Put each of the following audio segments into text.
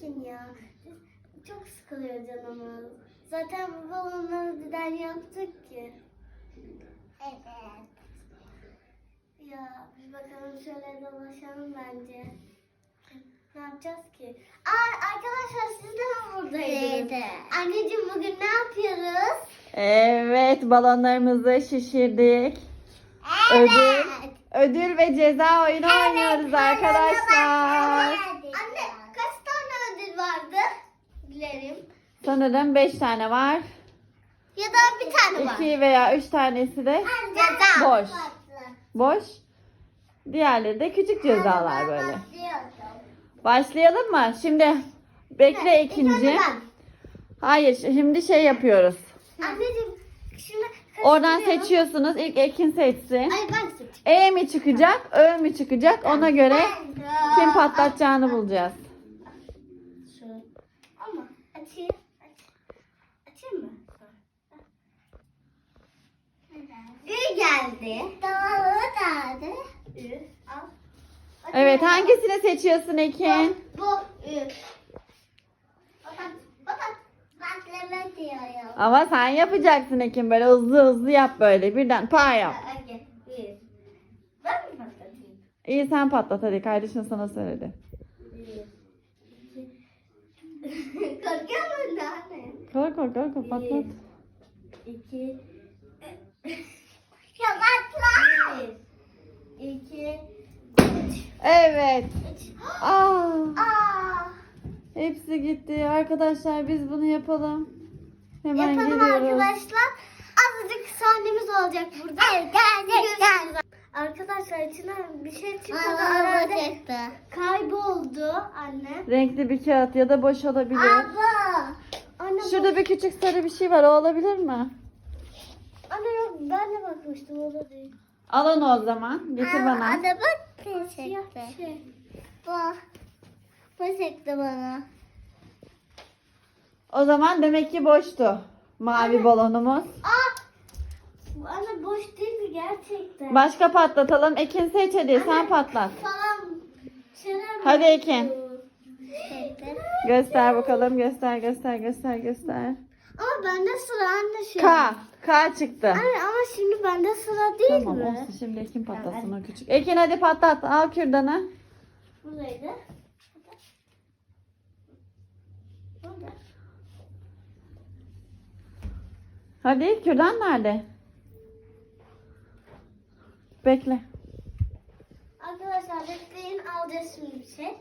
Ekin ya. Çok sıkılıyor canımız. Zaten bu balonları neden yaptık ki? Evet. Ya bir bakalım şöyle dolaşalım bence. Ne yapacağız ki? Aa arkadaşlar siz de mi buradaydınız? Evet. Anneciğim bugün ne yapıyoruz? Evet balonlarımızı şişirdik. Ödül, ödül ve ceza oyunu oynuyoruz arkadaşlar. Anne kaç tane ödül vardı? Dilerim. Sanırım 5 tane var. Ya da bir tane var. 2 veya 3 tanesi de Ceza. boş. Boş. Diğerleri de küçük cezalar böyle. Başlayalım mı? Şimdi bekle ikinci. Hayır şimdi şey yapıyoruz. Anneciğim şimdi Oradan seçiyorsunuz. İlk Ekin seçsin. Ay ben seçeyim. E mi çıkacak, Ö mü çıkacak ona göre kim patlatacağını bulacağız. Açayım. Aç. Açayım mı? Ü geldi. Doğru geldi. Ü. Al. Evet hangisini seçiyorsun Ekin? Bu. Ü. Bakın. Bakın. Baklava diyorum. Ama sen yapacaksın Ekin böyle hızlı hızlı yap böyle birden pa yap. Hadi. Bir. Ben mi? İyi sen patlat hadi kardeşin sana söyledi. Korkuyor musun anne? Kork kork kork kork, patlat. İki. Ya patla. Bir. İki. Evet. Aa, Aa. hepsi gitti. Arkadaşlar biz bunu yapalım. Hemen Yapalım geliyoruz. arkadaşlar. Azıcık sahnemiz olacak burada. Evet, gel, Arkadaşlar içinden bir şey çıktı da herhalde kayboldu anne. Renkli bir kağıt ya da boş olabilir. Abla. Anne, Şurada bir küçük sarı bir şey var. O olabilir mi? Anne yok ben de bakmıştım o da değil. Al onu o zaman. Getir bana. Anne bak Siyah ne şey. Bu. Bu çekti bana. O zaman demek ki boştu. Mavi balonumuz. Aa! Anne boş değil mi gerçekten? Başka patlatalım. Ekin seç hadi sen patlat. Falan şeyler Hadi. Ekin. Göster bakalım. Göster göster göster göster. Ama bende sıra anne şu. K. K çıktı. Anne ama şimdi bende sıra değil Tamam mi? olsun şimdi Ekin patlasın o küçük. Ekin hadi patlat. Al kürdanı. Buradaydı. Burada. Hadi kürdan nerede? Bekle. Arkadaşlar bekleyin alacağız şimdi bir şey.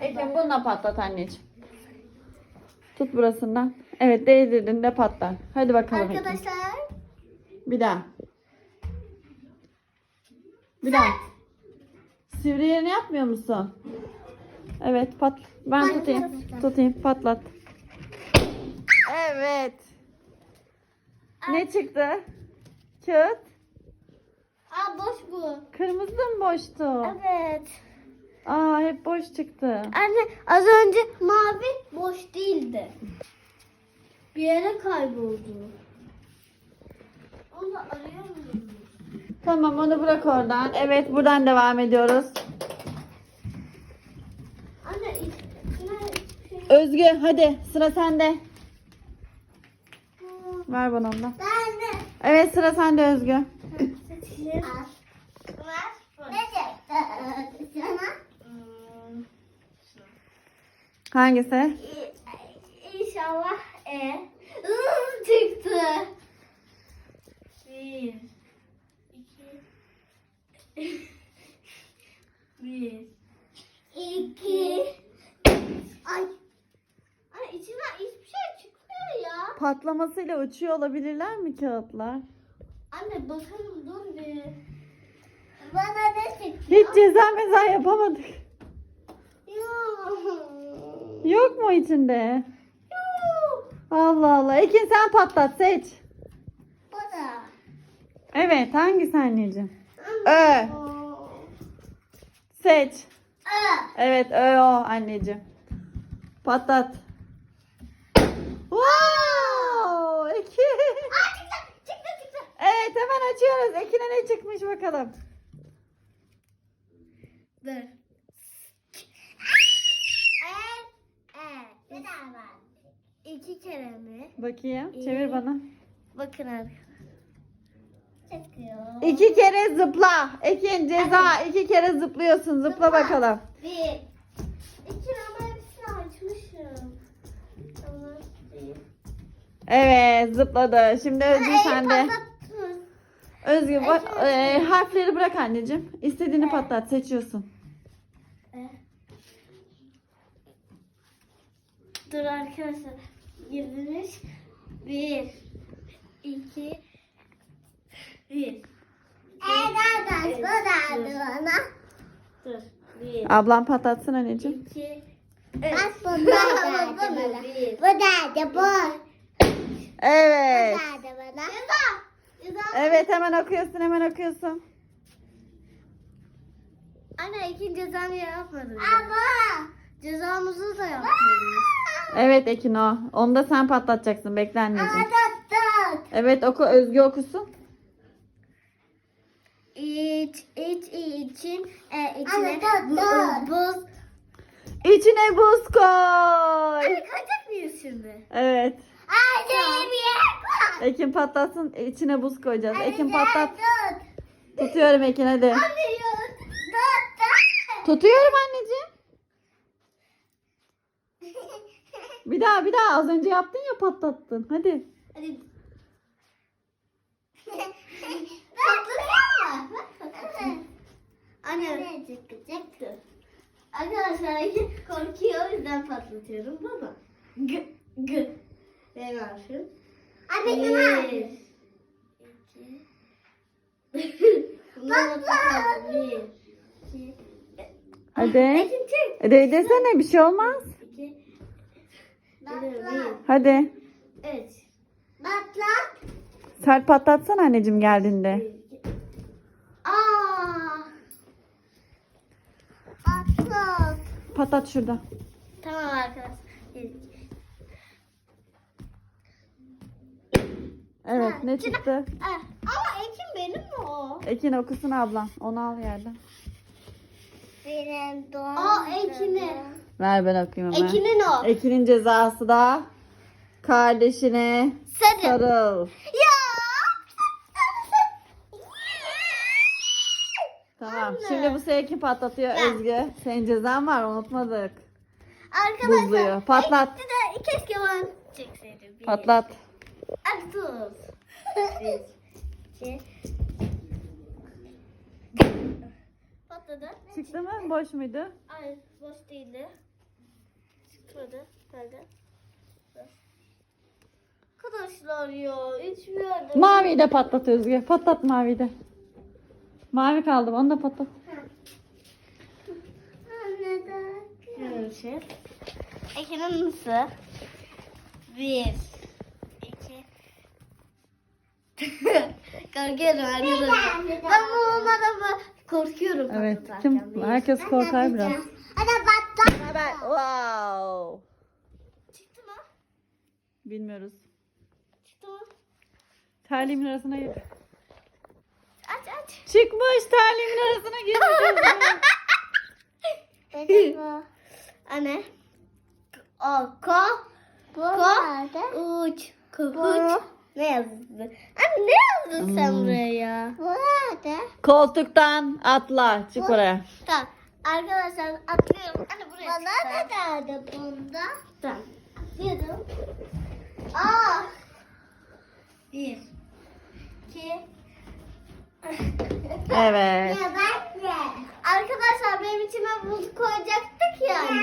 Ekin bununla patlat anneciğim. Tut burasından. Evet değdirdin de patlar. Hadi bakalım. Arkadaşlar Bir daha. Bir daha. Sivri yerini yapmıyor musun? Evet pat. Ben Ben tutayım. tutayım. Tutayım patlat. Evet. Ne çıktı? Kağıt. Aa boş bu. Kırmızı da mı boştu? Evet. Aa hep boş çıktı. Anne az önce mavi boş değildi. Bir yere kayboldu. Onu arıyor muyum? Tamam onu bırak oradan. Evet buradan devam ediyoruz. Anne Özgü hadi sıra sende. Ver bana ondan. Ben de. Evet sıra sende Özgü. Seçelim. Ver. Ne çekti sana? Hmm, Hangisi? İnşallah E. Iı, çıktı. Bir. iki, Bir. iki, Ay. Ay içinden hiçbir şey çıkmıyor ya. Patlamasıyla uçuyor olabilirler mi kağıtlar? Anne bakalım dur. Bana ne çekti? Hiç ceza meza yapamadık. Yok. Yok mu içinde? Yok. Allah Allah. Ekin sen patlat seç. Bu da. Evet hangisi anneciğim? Ö. Seç. Aa. Evet ö o anneciğim. Patlat. Wow! Ekin. Çıktı çıktı çıktı. Evet hemen açıyoruz. Ekin'e ne çıkmış bakalım. Dur. Ee, iki kere mi? Bakayım. Çevir bana. Bakın arkadaşlar. Çıkıyor. İki kere zıpla. Ekin ceza. iki kere zıplıyorsun. Zıpla Zıpla. bakalım. Bir. İki ama hepsini açmışım. Tamam. Evet zıpladı. Şimdi Özgür sende. Özgür bak, e, harfleri bırak anneciğim. İstediğini patlat seçiyorsun. Dur arkadaşlar. Girdiniz. Bir. iki, Bir. Evet arkadaşlar bu da bana. Dur. Bir. Ablam patlatsın anneciğim. iki, Bak bu da Bu bana. Bu da bu. Evet. Bu da bana. Evet hemen okuyorsun hemen okuyorsun. Anne ikinci cezanı yapmadın. Ama. Cezamızı da yapmadın. Evet Ekin o. Onu da sen patlatacaksın. Bekle anneciğim. Tut. Evet oku Özgü okusun. İç, iç, için, e, Anne, içine bu- buz. İçine buz koy. Anne kaçacak mıyız şimdi? Evet. Hadi bir yer Ekin patlatsın. İçine buz koyacağız. Ekin patlat. Tut. Tutuyorum Ekin hadi. Anne. Tutuyorum anneciğim. Bir daha bir daha az önce yaptın ya patlattın. Hadi. Hadi. Patlatıyor mu? Anne. Ne çıkacaktı? Arkadaşlar korkuyor o yüzden patlatıyorum baba. G, g. Ben harfim. Abi Bir, ne. Bir, iki. Hadi. Çek. Değdirsene bir şey olmaz. Hadi. Evet. Patlat. Sert patlatsana anneciğim geldiğinde. Aa. Patlat. Patlat şurada. Tamam arkadaşlar. Evet ne çıktı? Ama Ekin benim mi o? Ekin okusun ablam. Onu al yerden. Benim doğum Aa Ekin'in. Ver ben okuyayım hemen. Ekin'in o. Ekin'in cezası da kardeşine Sarı. sarıl. Ya. Tamam. Anne. Şimdi bu sefer kim patlatıyor Ben. Özgü? Senin cezan var unutmadık. Arkadaşlar. Buzluyor. Patlat. Ekti de keşke ben çekseydim. Bir. Patlat. Tut. Bir, iki. Patladı. Çıktı mı? Boş muydu? Ay boş değildi. Çıkmadı. Nerede? Arkadaşlar ya içmiyordum. Maviyi de patlat Özgü. Patlat maviyi de. Mavi kaldı. Onu da patlat. Görüşürüz. Ekin'in nasıl? Bir, iki. Korkuyorum arkadaşlar. Ben bu olmadan korkuyorum. Evet. Kim? Bir. Herkes korkar biraz. Hadi patlat. Haber. Wow. Çıktı mı? Bilmiyoruz. Çıktı mı? Terliğimin arasına gir. Aç aç. Çıkmış terliğimin arasına bu. Anne. O ko. Bu Ko. Uç. Kuhuç. Ne yazdın? Anne ne yazdın sen Hmm. buraya ya? Bu nerede? Koltuktan atla. Çık oraya. Tamam. Arkadaşlar atlıyorum. Anne buraya Bana ne nerede bunda? Tamam. Atlıyorum. Aa. Bir. iki. Evet. Ya ben de. Arkadaşlar benim içime buz koyacaktık yani.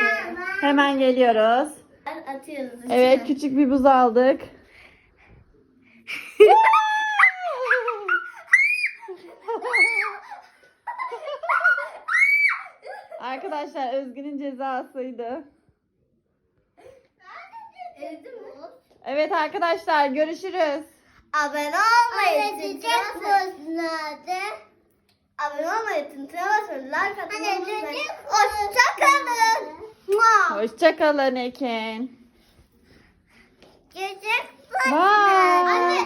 Hemen geliyoruz. Atıyoruz. içine. Evet küçük bir buz aldık. Arkadaşlar Özgün'ün cezasıydı. Evet arkadaşlar görüşürüz. Abone olmayı, nerede? abone olmayı, tintine basmayı, like atmayı unutmayın. Hoşçakalın. Hoşçakalın Ekin. Çiçek buz Bye.